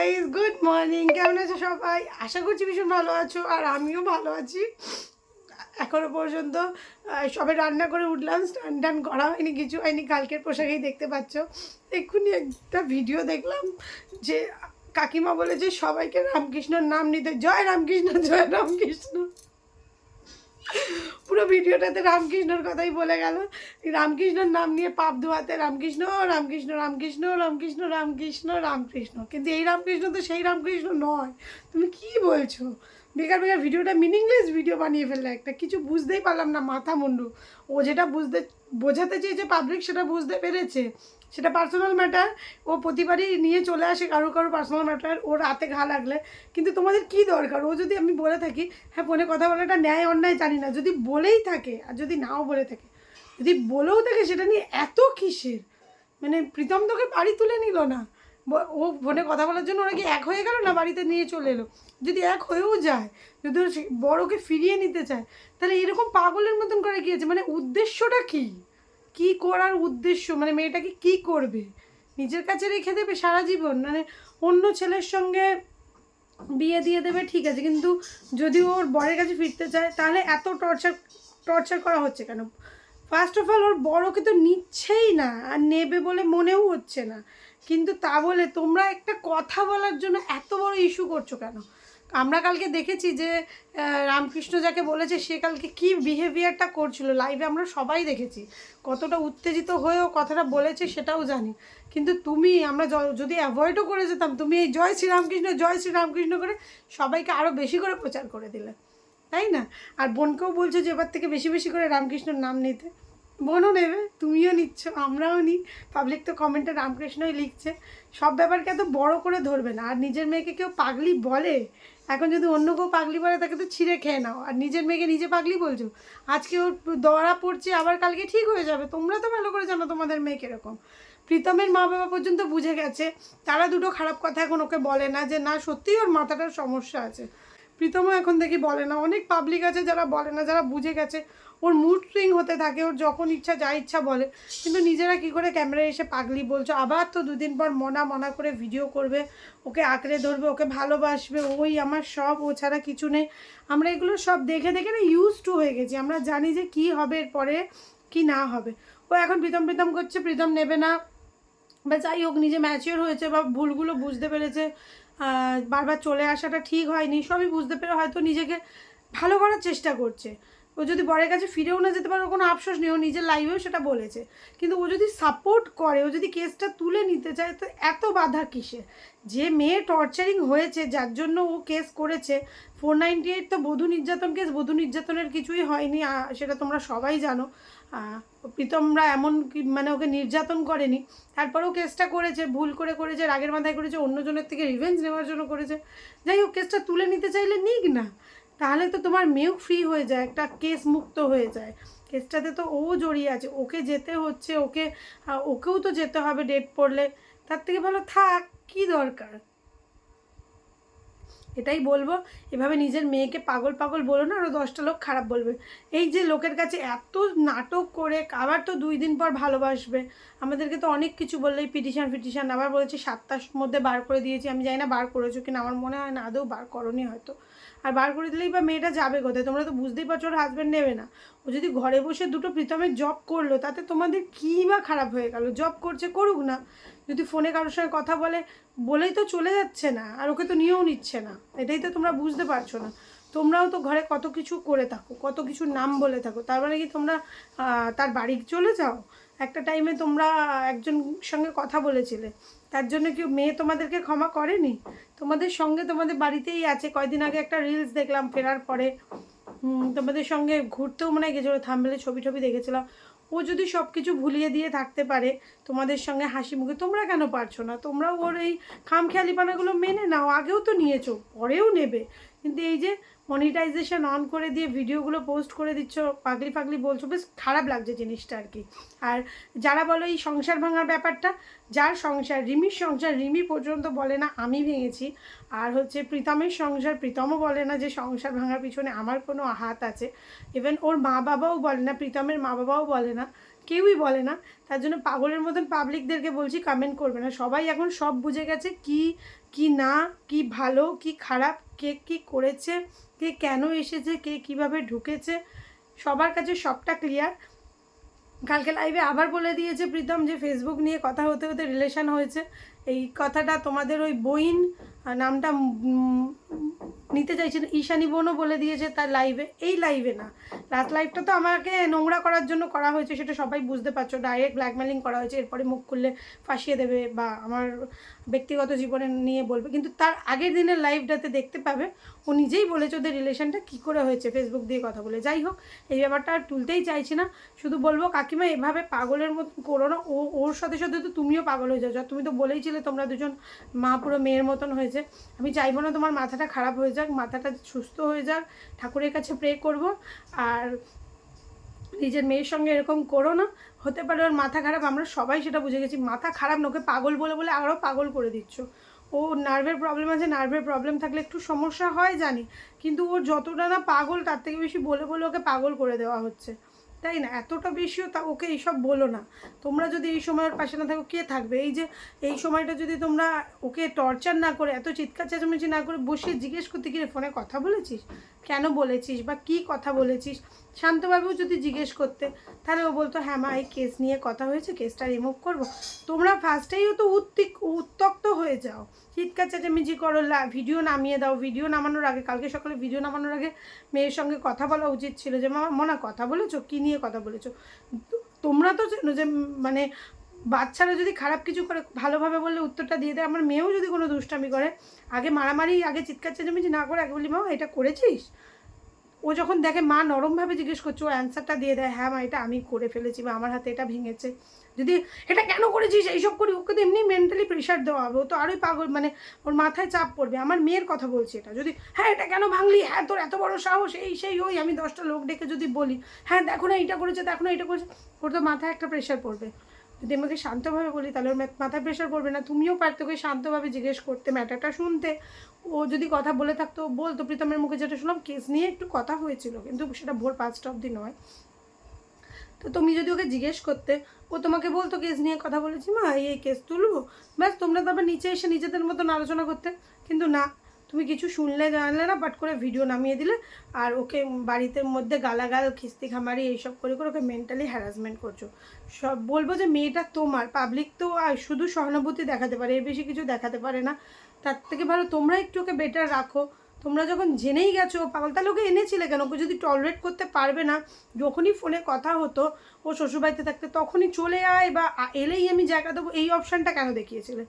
Guys good morning কেমন আছো সবাই? আশা করছি ভীষণ ভালো আছো আর আমিও ভালো আছি। এখনও পর্যন্ত সবে রান্না করে উঠলাম, স্নান টান করা হয়নি, কিছু হয়নি, কালকের পোশাকেই দেখতে পাচ্ছ। এক্ষুনি একটা ভিডিও দেখলাম যে কাকিমা বলেছে সবাইকে রামকৃষ্ণর নাম নিতে। জয় রামকৃষ্ণ জয় রামকৃষ্ণ। পুরো ভিডিওটাতে রামকৃষ্ণর কথাই বলে গেল। রামকৃষ্ণর নাম নিয়ে পাপ ধোয়াতে রামকৃষ্ণ রামকৃষ্ণ রামকৃষ্ণ রামকৃষ্ণ রামকৃষ্ণ রামকৃষ্ণ। কিন্তু এই রামকৃষ্ণ তো সেই রামকৃষ্ণ নয়। তুমি কি বলছো? বেকার বেকার, ভিডিওটা মিনিংলেস ভিডিও বানিয়ে ফেললে একটা। কিছু বুঝতেই পারলাম না মাথা মুন্ডু ও যেটা বুঝতে বোঝাতে চেয়েছে পাবলিক সেটা বুঝতে পেরেছে। সেটা পার্সোনাল ম্যাটার ও প্রতিবারই নিয়ে চলে আসে কারও কারও পার্সোনাল ম্যাটার ও রাতে ঘা লাগলে। কিন্তু তোমাদের কি দরকার? ও যদি আমি বলে থাকি হ্যাঁ ফোনে কথা বলাটা ন্যায়, অন্যায় জানি না। যদি বলেই থাকে, আর যদি নাও বলে থাকে, যদি বলেও থাকে, সেটা নিয়ে এত কিসের? মানে প্রীতম তোকে বাড়ি তুলে নিল না। ও ফোনে কথা বলার জন্য ওরা কি এক হয়ে গেল না বাড়িতে নিয়ে চলে এলো? যদি এক হয়েও যায়, যদি ও সে- বড়কে ফিরিয়ে নিতে চায়, তাহলে এরকম পাগলের মতন করে গিয়েছে মানে উদ্দেশ্যটা কী? কি করার উদ্দেশ্য? মানে মেয়েটাকে কি করবে? নিজের কাছে রেখে দেবে সারা জীবন? মানে অন্য ছেলের সঙ্গে বিয়ে দিয়ে দেবে, ঠিক আছে, কিন্তু যদি ওর বরের কাছে ফিরতে চায়, তাহলে এত টর্চার টর্চার করা হচ্ছে কেন? ফার্স্ট অফ অল, ওর বড়কে তো নিচ্ছেই না, আর নেবে বলে মনেও হচ্ছে না। কিন্তু তা বলে তোমরা একটা কথা বলার জন্য এত বড় ইস্যু করছ কেন? আমরা কালকে দেখেছি যে রামকৃষ্ণ যাকে বলেছে, সে কালকে কি বিহেভিয়ারটা করছিল? লাইভে আমরা সবাই দেখেছি। কতটা উত্তেজিত হয়েও কথাটা বলেছে সেটাও জানি। কিন্তু তুমি, আমরা যদি অ্যাভয়েডও করে যেতাম, তুমি এই জয় শ্রীরামকৃষ্ণ জয় শ্রীরামকৃষ্ণ করে সবাইকে আরও বেশি করে প্রচার করে দিলে। তাই না? আর বোনকেও বলছো যে, এবার থেকে বেশি বেশি করে রামকৃষ্ণর নাম নিতে। বোনও নেবে তুমিও নিচ্ছ, আমরাও নিই পাবলিক তো কমেন্টে রামকৃষ্ণই লিখছে। সব ব্যাপারকে এত বড় করে ধরবে না। আর নিজের মেয়েকে কেউ পাগলি বলে? এখন যদি অন্য কেউ পাগলি বলে, তাকে তো ছিঁড়ে খেয়ে নাও। আর নিজের মেয়েকে নিজে পাগলি বলছো? আজকে ওর দড়া পড়ছে, আবার কালকে ঠিক হয়ে যাবে। তোমরা তো ভালো করে জানো তোমাদের মেয়ে কীরকম। প্রীতমের মা বাবা পর্যন্ত বুঝে গেছে। তারা দুটো খারাপ কথা এখন ওকে বলে না যে, না, সত্যিই ওর মাথাটার সমস্যা আছে। প্রীতমও এখন দেখি বলে না। অনেক পাবলিক আছে যারা বলে না, যারা বুঝে গেছে। ওর মুড সুইং হতে থাকে, ওর যখন ইচ্ছা, যা ইচ্ছা বলে। কিন্তু নিজেরা কি করে ক্যামেরায় এসে পাগলি বলছো? আবার তো দুদিন পর মনা মনা করে ভিডিও করবে, ওকে আঁকড়ে ধরবে, ওকে ভালোবাসবে, ওই আমার সব, ও ছাড়া কিছু নেই। আমরা এগুলো সব দেখে দেখে না ইউজ টু হয়ে গেছি। আমরা জানি যে কি হবে এরপরে, কি না হবে। ও এখন প্রীতম প্রীতম করছে, প্রীতম নেবে না। বা যাই হোক, নিজে ম্যাচিওর হয়েছে বা ভুলগুলো বুঝতে পেরেছে। বারবার চলে আসাটা ঠিক হয়নি, সবই বুঝতে পেরে হয়তো নিজেকে ভালো করার চেষ্টা করছে। ও যদি বরের কাছে ফিরেও না যেতে পারে কোনো আফসোস নেই, ও নিজের লাইভেও সেটা বলেছে। কিন্তু ও যদি সাপোর্ট করে, ও যদি কেসটা তুলে নিতে চায়, তো এত বাধা কিসে? যে মেয়ে টর্চারিং হয়েছে, যার জন্য ও কেস করেছে ফোর নাইনটি এইট তো বধূ নির্যাতন কেস বধূ নির্যাতনের কিছুই হয়নি সেটা তোমরা সবাই জানো। প্রীতমরা এমন কি মানে ওকে নির্যাতন করেনি। তারপরেও কেসটা করেছে, ভুল করে করেছে, রাগের মাথায় করেছে, অন্যজনের থেকে রিভেঞ্জ নেওয়ার জন্য করেছে। যাই হোক, কেসটা তুলে নিতে চাইলে নিক না। তাহলে তো তোমার মেয়েও ফ্রি হয়ে যায়, একটা কেস মুক্ত হয়ে যায়। কেসটাতে তো ও জড়িয়ে আছে, ওকে যেতে হচ্ছে, ওকে ওকেও তো যেতে হবে ডেট পড়লে। তার থেকে ভালো থাক, কি দরকার? এটাই বলব। এভাবে নিজের মেয়েকে পাগল পাগল বলো না আরও দশটা লোক খারাপ বলবে। এই যে লোকের কাছে এত নাটক করে, আবার তো দুই দিন পর ভালোবাসবে। আমাদেরকে তো অনেক কিছু বললেই পিটিশান, ফিটিশান, আবার বলেছে সাতটার মধ্যে বার করে দিয়েছি। আমি জানি না বার করেছ কিনা, আমার মনে হয় না আদৌ বার করনি হয়তো। আর বার করে দিলেই বা মেয়েটা যাবে কোথায়? তোমরা তো বুঝতেই পারছ, ওর হাজব্যান্ড নেবে না। ও যদি ঘরে বসে দুটো প্রীতমের জব করল, তাতে তোমাদের কী বা খারাপ হয়ে গেল? জব করছে, করুক না। যদি ফোনে কারোর সঙ্গে কথা বলে, বলেই তো চলে যাচ্ছে না, আর ওকে তো নিয়েও নিচ্ছে না। এটাই তো তোমরা বুঝতে পারছ না। তোমরাও তো ঘরে কত কিছু করে থাকো, কত কিছু নাম বলে থাকো। তার মানে কি তোমরা তার বাড়ি চলে যাও? একটা টাইমে তোমরা একজন সঙ্গে কথা বলেছিলে। তার জন্য কি মেয়ে তোমাদেরকে ক্ষমা করেনি? তোমাদের সঙ্গে তোমাদের বাড়িতেই আছে। কয়দিন আগে একটা রিলস দেখলাম ফেরার পরে। তোমাদের সঙ্গে ঘুরতেও মনে হয় গেছিল থামবেলে ছবি টবি দেখেছিলাম। ও যদি সব কিছু ভুলিয়ে দিয়ে থাকতে পারে, তোমাদের সঙ্গে হাসি মুখে, তোমরা কেন পারছ না? তোমরাও ওর এই খামখেয়ালিপানাগুলো মেনে নাও, আগেও তো নিয়েছো, পরেও নেবে। কিন্তু এই যে মনিটাইজেশন অন করে দিয়ে ভিডিওগুলো পোস্ট করে দিচ্ছ, পাগলি পাগলি বলছো, বেশ খারাপ লাগছে জিনিসটা আর কি। আর যারা বলো এই সংসার ভাঙার ব্যাপারটা, যার সংসার, রিমির সংসার, রিমি পর্যন্ত বলে না, আমি ভেঙেছি। আর হচ্ছে প্রীতমের সংসার, প্রীতমও বলে না যে সংসার ভাঙার পিছনে আমার কোনো হাত আছে। ইভেন ওর মা বাবাও বলে না, প্রীতমের মা বাবাও বলে না। কেউই বলে না। তার জন্য পাগলের মতন পাবলিকদেরকে বলছি কমেন্ট করবে না। সবাই এখন সব বুঝে গেছে কি কি না, কি ভালো, কি খারাপ, কে কি করেছে, কে কেন এসেছে, কে কীভাবে ঢুকেছে। সবার কাছে সবটা ক্লিয়ার কালকে লাইভে আবার বলে দিয়েছে প্রীতম যে ফেসবুক নিয়ে কথা হতে হতে রিলেশন হয়েছে। এই কথাটা তোমাদের ওই বইন নামটা নিতে চাইছেন ঈশানি বোনও বলে দিয়েছে তার লাইভে এই লাইভে না। লাস্ট লাইভটা তো আমাকে নোংরা করার জন্য করা হয়েছে, সেটা সবাই বুঝতে পারছ। ডাইরেক্ট ব্ল্যাকমেলিং করা হয়েছে। এরপরে মুখ খুললে ফাঁসিয়ে দেবে বা আমার ব্যক্তিগত জীবনে নিয়ে বলবে। কিন্তু তার আগের দিনের লাইভটাতে দেখতে পাবে, ও নিজেই বলেছে ওদের রিলেশনটা কী করে হয়েছে ফেসবুক দিয়ে কথা বলে। যাই হোক, এই ব্যাপারটা আর তুলতেই চাইছি না। শুধু বলব, কাকিমা এভাবে পাগলের মতো করো না, ও, ওর সাথে সাথে তো তুমিও পাগল হয়ে যাও তুমি তো বলেইছিলে তোমরা দুজন মা পুরো মেয়ের মতন হয়েছে। আমি চাইব না তোমার মাথাটা খারাপ হয়ে যাক, মাথাটা সুস্থ হয়ে যাক। ঠাকুরের কাছে প্রে করব। আর নিজের মেয়ের সঙ্গে এরকম করো না। হতে পারে ওর মাথা খারাপ, আমরা সবাই সেটা বুঝে গেছি। মাথা খারাপ না, ওকে পাগল বলে বলে আরও পাগল করে দিচ্ছ। ও নার্ভের প্রবলেম আছে নার্ভের প্রবলেম থাকলে একটু সমস্যা হয় জানি। কিন্তু ও যতটা না পাগল, তার থেকে বেশি বলে বলে ওকে পাগল করে দেওয়া হচ্ছে। তাই না? এতটা বেশিও তা ওকে এইসব বলো না। তোমরা যদি এই সময়ের পাশে না থাকো, কে থাকবে? এই যে, এই সময়টা যদি তোমরা ওকে টর্চার না করে, এত চিৎকার চেঁচামেচি না করে বসে জিজ্ঞেস করতে গিয়ে ফোনে কথা বলেছিস? কেন বলেছিস বা কি কথা বলেছিস? শান্তভাবেও যদি জিজ্ঞেস করতে, তাহলে ও বলতো হ্যাঁ মা, এই কেস নিয়ে কথা হয়েছে কেসটা রিমুভ করব। তোমরা ফার্স্টেই তো উত্তিক, উত্তক্ত হয়ে যাও। চিৎকার চেঁচামেচি করো ভিডিও নামিয়ে দাও। ভিডিও নামানোর আগে, কালকে সকালে ভিডিও নামানোর আগে মেয়ের সঙ্গে কথা বলা উচিত ছিল যে, মা, মনা, কথা বলেছ? কী নিয়ে কথা বলেছ। তোমরা তো জানো যে মানে বাচ্চারা যদি খারাপ কিছু করে, ভালোভাবে বললে উত্তরটা দিয়ে দেয়। আমার মেয়েও যদি কোনো দুষ্টামি করে, আগে মারামারি, আগে চিৎকার চেঁচামেচি না করে আগে বলি, মা, এটা করেছিস? ও যখন দেখে, মা, নরমভাবে জিজ্ঞেস করছে, ও অ্যান্সারটা দিয়ে দেয় হ্যাঁ মা, এটা আমি করে ফেলেছি, বা আমার হাতে এটা ভেঙেছে। যদি এটা কেন করেছিস? এইসব করি, ওকে তো এমনি মেন্টালি প্রেশার দেওয়া হবে। ও তো আরোই পাগল মানে ওর মাথায় চাপ পড়বে। আমার মেয়ের কথা বলছি এটা। যদি হ্যাঁ এটা কেন ভাঙলি? হ্যাঁ তোর এত বড় সাহস, এই, সেই, ওই, আমি দশটা লোক ডেকে যদি বলি হ্যাঁ দেখো না এটা করেছে, দেখো না এটা করেছে, ওর তো মাথায় একটা প্রেশার পড়বে। যদি আমাকে শান্তভাবে বলি, তাহলে ওর মাথায় প্রেশার পড়বে না। তুমিও পারতে ওকে শান্তভাবে জিজ্ঞেস করতে, ম্যাটারটা শুনতে। ও যদি কথা বলে থাকতো, বলতো, প্রীতমের মুখে যেটা শুনলাম, কেস নিয়ে একটু কথা হয়েছিল। কিন্তু সেটা ভোর পাঁচটা অবধি নয়। তো তুমি যদি ওকে জিজ্ঞেস করতে, ও তোমাকে বলতো কেস নিয়ে কথা বলেছি, মা, এই কেস তুলবো? ব্যাস, তোমরা তারপর নিচে এসে নিজেদের মতন আলোচনা করতে। কিন্তু না, তুমি কিছু শুনলে, জানলে না বাট করে ভিডিও নামিয়ে দিলে। আর ওকে বাড়িতে মধ্যে গালাগাল, খিস্তি খামারি, এইসব করে করে ওকে মেন্টালি হ্যারাসমেন্ট করছ। সব বলব যে, মেয়েটা তোমার পাবলিক তো, আর শুধু সহানুভূতি দেখাতে পারে, এর বেশি কিছু দেখাতে পারে না। তার থেকে ভালো তোমরা একটু ওকে বেটার রাখো। তোমরা যখন জেনেই গেছো ও পাগল, তাহলে ওকে এনেছিলে কেন? ওকে যদি টলারেট করতে পারবে না, যখনই ফোনে কথা হতো, ও শ্বশুরবাড়িতে থাকতে তখনই চলে আয় বা এলেই আমি জায়গা দেবো, এই অপশানটা কেন দেখিয়েছিলে?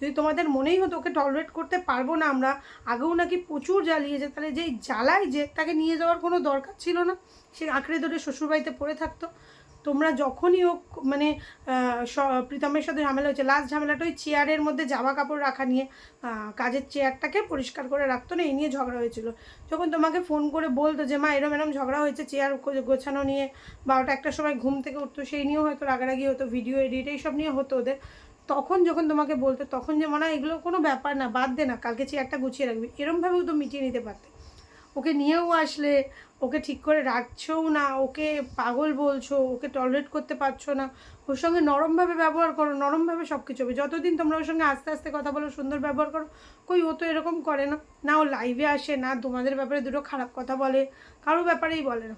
যদি তোমাদের মনেই হতো ওকে টলারেট করতে পারব না আমরা, আগেও নাকি প্রচুর জ্বালিয়েছে, তাহলে যেই জ্বালায় যে, তাকে নিয়ে যাওয়ার কোনো দরকার ছিল না। সে আঁকড়ে ধরে শ্বশুরবাড়িতে পড়ে থাকতো। তোমরা যখনই ও মানে প্রীতমের সাথে ঝামেলা হয়েছে লাস্ট ঝামেলাটা ওই চেয়ারের মধ্যে জামা কাপড় রাখা নিয়ে কাজের চেয়ারটাকে পরিষ্কার করে রাখতো না, এই নিয়ে ঝগড়া হয়েছিল। যখন তোমাকে ফোন করে বলতো যে, মা, এরম এরম ঝগড়া হয়েছে চেয়ার গোছানো নিয়ে, বারোটা একটা সময় ঘুম থেকে উঠতো, সেই নিয়েও হয়তো রাগারাগি হতো ভিডিও এডিট এইসব নিয়ে হতো ওদের। তখন যখন তোমাকে বলতো, তখন যে মনে হয় এগুলো কোনো ব্যাপার না, বাদ দে না, কালকে চেয়ারটা গুছিয়ে রাখবি। এরমভাবেও তো মিটিয়ে নিতে পারতে। ওকে নিয়েও আসলে, ওকে ঠিক করে রাখছেও না, ওকে পাগল বলছো, ওকে টলারেট করতে পারছ না, ওর সঙ্গে নরমভাবে ব্যবহার করো, নরমভাবে সব কিছু হবে। যতদিন তোমরা ওর সঙ্গে আস্তে আস্তে কথা বলো, সুন্দর ব্যবহার করো, কই ও তো এরকম করে না। না ও লাইভে আসে, না তোমাদের ব্যাপারে দুটো খারাপ কথা বলে, কারও ব্যাপারেই বলে না।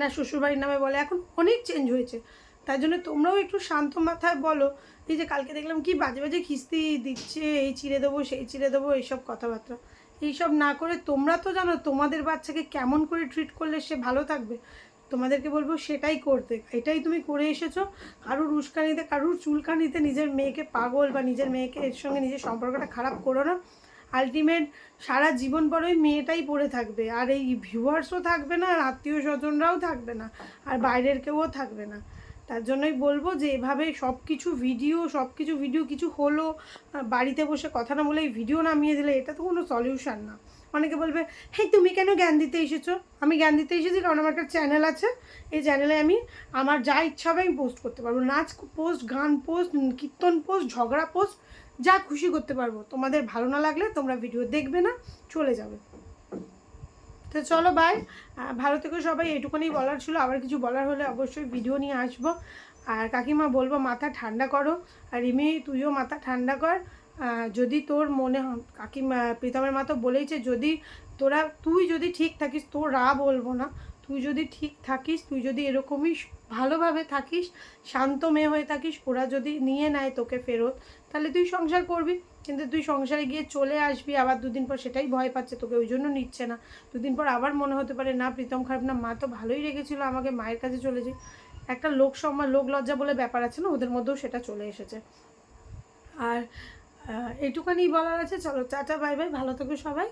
না শ্বশুরবাড়ির নামে বলে, এখন অনেক চেঞ্জ হয়েছে। তাই জন্য তোমরাও একটু শান্ত মাথায় বলো, এই যে কালকে দেখলাম কি বাজে বাজে খিস্তি দিচ্ছে, এই চিড়ে দেবো, সেই চিড়ে দেবো, এইসব কথাবার্তা। এইসব না করে তোমরা তো জানো তোমাদের বাচ্চাকে কেমন করে ট্রিট করলে সে ভালো থাকবে। তোমাদেরকে বলব সেটাই করতে। এটাই তুমি করে এসেছ। কারুর উস্কানিতে, কারুর চুলকানিতে নিজের মেয়েকে পাগল বা নিজের মেয়েকে এর সঙ্গে নিজের সম্পর্কটা খারাপ করো না। আলটিমেট সারা জীবন পর ওই মেয়েটাই পড়ে থাকবে। আর এই ভিউয়ার্সও থাকবে না, আর আত্মীয় স্বজনরাও থাকবে না, আর বাইরের কেউও থাকবে না। তার জন্যই বলব যে এভাবে সব কিছু ভিডিও সব কিছু ভিডিও কিছু হলো বাড়িতে বসে কথা না বলে এই ভিডিও নামিয়ে দিলে এটা তো কোনো সলিউশন না। অনেকে বলবে হ্যাঁ তুমি কেন জ্ঞান দিতে এসেছ? আমি জ্ঞান দিতে এসেছি কারণ আমার একটা চ্যানেল আছে। এই চ্যানেলে আমি আমার যা ইচ্ছা হবে আমি পোস্ট করতে পারব। নাচ পোস্ট গান পোস্ট কীর্তন পোস্ট ঝগড়া পোস্ট যা খুশি করতে পারব। তোমাদের ভালো না লাগলে তোমরা ভিডিও দেখবে না, চলে যাবে। তো চলো বাই ভালো থেকে সবাই এটুকুনি বলার ছিল। আবার কিছু বলার হলে অবশ্যই ভিডিও নিয়ে আসব। আর কাকিমা বলব, মাথা ঠান্ডা করো। আর রিমি, তুইও মাথা ঠান্ডা কর। যদি তোর মনে কাকিমা, প্রীতমের মা তো বলেইছে, যদি তোরা, তুই যদি ঠিক থাকিস, তোরা বলব না। তুই যদি ঠিক থাকিস, তুই যদি এরকমই ভালোভাবে থাকিস শান্ত মেয়ে হয়ে থাকিস ওরা যদি নিয়ে নেয় তোকে ফেরত তাহলে তুই সংসার করবি। কিন্তু তুই সংসারে গিয়ে চলে আসবি আবার দুদিন পর সেটাই ভয় পাচ্ছে তোকে ওই জন্য নিচ্ছে না। দুদিন পর আবার মনে হতে পারে না প্রীতম খারাপ না মা তো ভালোই রেখেছিল আমাকে মায়ের কাছে চলে যাই। একটা লোক সম্মান লোক লজ্জা বলে ব্যাপার আছে না ওদের মধ্যেও সেটা চলে এসেছে। আর আহ, এইটুখানি বলার আছে চলো টাটা বাই বাই ভালো থেকো সবাই।